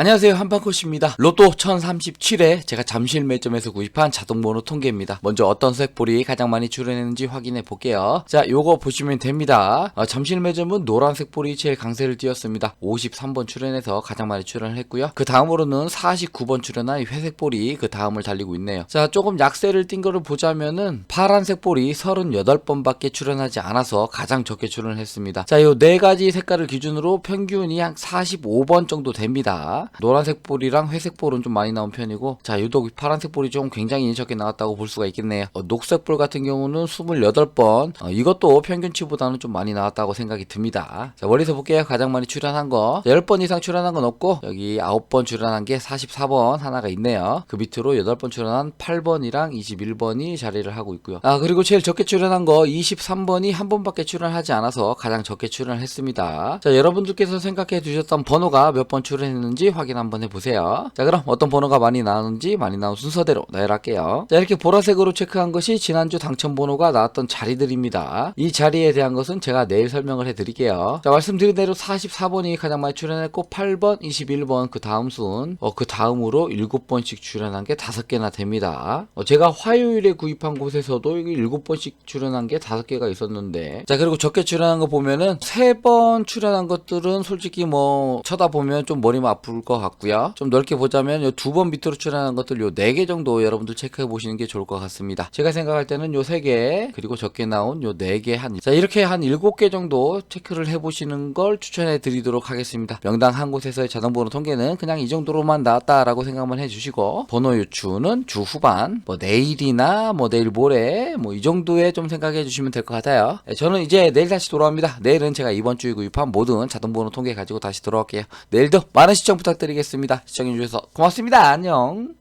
안녕하세요. 한판코시입니다. 로또 1037회 제가 잠실 매점에서 구입한 자동번호 통계입니다. 먼저 어떤 색볼이 가장 많이 출연했는지 확인해 볼게요. 자 요거 보시면 됩니다. 어, 잠실 매점은 노란색 볼이 제일 강세를 띄었습니다. 53번 출연해서 가장 많이 출연을 했고요. 그 다음으로는 49번 출연한 이 회색 볼이 그 다음을 달리고 있네요. 자 조금 약세를 띈 거를 보자면은 파란색 볼이 38번 밖에 출연하지 않아서 가장 적게 출연을 했습니다. 자 요 네 가지 색깔을 기준으로 평균이 한 45번 정도 됩니다 노란색 볼이랑 회색 볼은 좀 많이 나온 편이고 자 유독 이 파란색 볼이 좀 굉장히 적게 나왔다고 볼 수가 있겠네요. 어, 녹색 볼 같은 경우는 28번. 어, 이것도 평균치보다는 좀 많이 나왔다고 생각이 듭니다. 자 멀리서 볼게요. 가장 많이 출연한 거. 10번 이상 출연한 건 없고 여기 9번 출연한 게 44번 하나가 있네요. 그 밑으로 8번 출연한 8번이랑 21번이 자리를 하고 있고요. 아 그리고 제일 적게 출연한 거 23번이 한 번밖에 출연하지 않아서 가장 적게 출연을 했습니다. 자 여러분들께서 생각해 두셨던 번호가 몇 번 출연했는지 확인 한번 해보세요. 자 그럼 어떤 번호가 많이 나오는지 많이 나온 순서대로 나열할게요. 자 이렇게 보라색으로 체크한 것이 지난주 당첨 번호가 나왔던 자리들입니다. 이 자리에 대한 것은 제가 내일 설명을 해드릴게요. 자 말씀드린 대로 44번이 가장 많이 출연했고 8번 21번 그 다음 순 어, 그 다음으로 7번씩 출연한 게 5개나 됩니다. 어, 제가 화요일에 구입한 곳에서도 여기 7번씩 출연한 게 5개가 있었는데 자 그리고 적게 출연한 거 보면은 3번 출연한 것들은 솔직히 뭐 쳐다보면 좀 머리만 아플 것 같고요. 좀 넓게 보자면 요 두 번 밑으로 출연한 것들 요 4개 정도 여러분들 체크해 보시는 게 좋을 것 같습니다. 제가 생각할 때는 요 3개 그리고 적게 나온 요 4개 한 자 이렇게 한 7개 정도 체크를 해 보시는 걸 추천해 드리도록 하겠습니다. 명당 한 곳에서의 자동 번호 통계는 그냥 이 정도로만 나왔다라고 생각만 해 주시고 번호 유추는 주 후반 뭐 내일이나 뭐 내일 모레 뭐 이 정도에 좀 생각해 주시면 될 것 같아요. 네, 저는 이제 내일 다시 돌아옵니다. 내일은 제가 이번 주에 구입한 모든 자동 번호 통계 가지고 다시 돌아올게요. 내일도 많은 시청 부탁드리겠습니다. 시청해 주셔서 고맙습니다. 안녕